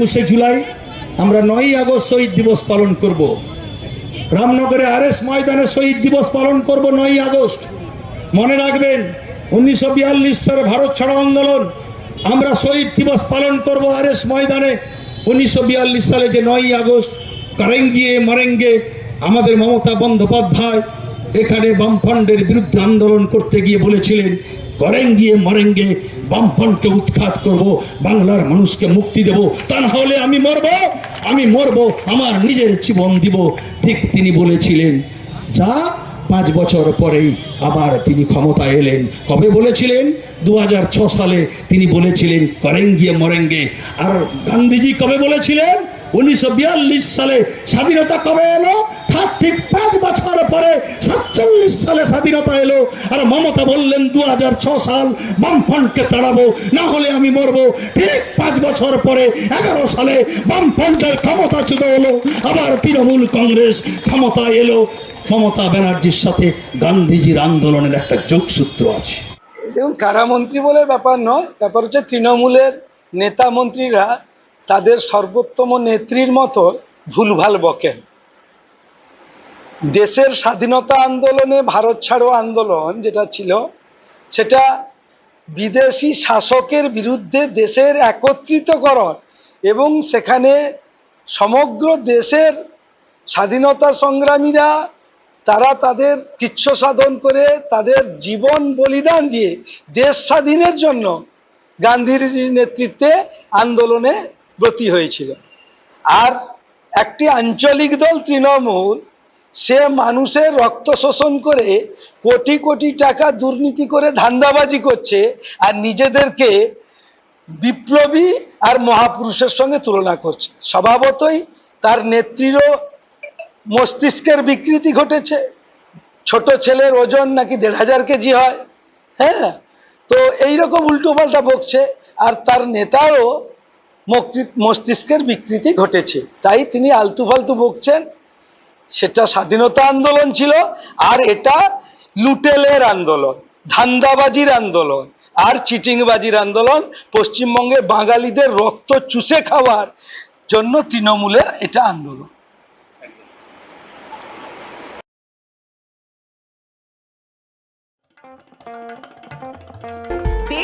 একুশে জুলাই আমরা নয়ই আগস্ট শহীদ দিবস পালন করব। রামনগরে আর এস ময়দানে শহীদ দিবস পালন করব নয়ই আগস্ট। মনে রাখবেন, উনিশশো বিয়াল্লিশ সালে ভারত ছাড়ো আন্দোলন, আমরা শহীদ দিবস পালন করব আর এস ময়দানে। উনিশশো বিয়াল্লিশ সালে যে নয়ই আগস্ট, কারেঙ্গিয়ে, মরেঙ্গে আমাদের মমতা বন্দ্যোপাধ্যায় এখানে বামফ্রন্টের বিরুদ্ধে আন্দোলন করতে গিয়ে বলেছিলেন করেঙ্গিয়ে মরেঙ্গে বামফ্রন্টকে উৎখাত করব, বাংলার মানুষকে মুক্তি দেব। তা না হলে আমি মরব আমি মরব, আমার নিজের জীবন দিব। ঠিক তিনি বলেছিলেন। যা পাঁচ বছর পরেই আবার তিনি ক্ষমতায় এলেন। কবে বলেছিলেন? দু সালে তিনি বলেছিলেন করেন করেঙ্গিয়ে মরেঙ্গে। আর গান্ধীজি কবে বলেছিলেন? উনিশশো বিয়াল্লিশ সালে স্বাধীনতা কবে এলো? সাতচল্লিশ সালে স্বাধীনতা এলো, আর মমতা বললেন, দু সাল বামফ্রন্টকে তাড়াবো, না হলে আমি মরবো। ঠিক পাঁচ বছর পরে, এগারো সালে বামফ্রন্টের ক্ষমতা ক্ষমতাচ্যুত হলো, আবার তৃণমূল কংগ্রেস ক্ষমতায় এলো। মমতা ব্যানার্জির সাথে গান্ধীজির আন্দোলনের একটা যোগসূত্র আছে। দেখুন কারামন্ত্রী বলে ব্যাপার নয়, ব্যাপার হচ্ছে তৃণমূলের নেতা মন্ত্রীরা তাদের সর্বোত্তম নেত্রীর মতো ভুলভাল বকেন। দেশের স্বাধীনতা আন্দোলনে ভারত ছাড়ো আন্দোলন যেটা ছিল, সেটা বিদেশি শাসকের বিরুদ্ধে দেশের একত্রিতকরণ এবং সেখানে সমগ্র দেশের স্বাধীনতা সংগ্রামীরা, তারা তাদের কৃচ্ছ সাধন করে তাদের জীবন বলিদান দিয়ে দেশ স্বাধীনের জন্য গান্ধীর নেতৃত্বে আন্দোলনে ব্রতী হয়েছিল। আর একটি আঞ্চলিক দল তৃণমূল সে মানুষের রক্ত শোষণ করে কোটি কোটি টাকা দুর্নীতি করে ধান্দাবাজি করছে আর নিজেদেরকে বিপ্লবী আর মহাপুরুষের সঙ্গে তুলনা করছে। স্বভাবতই তার নেত্রীরও মস্তিষ্কের বিকৃতি ঘটেছে। ছোট ছেলের ওজন নাকি দেড় হাজার কেজি হয় হ্যাঁ? তো এইরকম উল্টো পাল্টা বকছে আর তার নেতারও মস্তিষ্কের বিকৃতি ঘটেছে। তাই তিনি আলতু ফালতু বকছেন। সেটা স্বাধীনতা আন্দোলন ছিল আর এটা লুটেলের আন্দোলন, ধান্দাবাজির আন্দোলন আর চিটিংবাজির আন্দোলন, পশ্চিমবঙ্গে বাঙালিদের রক্ত চুষে খাওয়ার জন্য তৃণমূলের এটা আন্দোলন।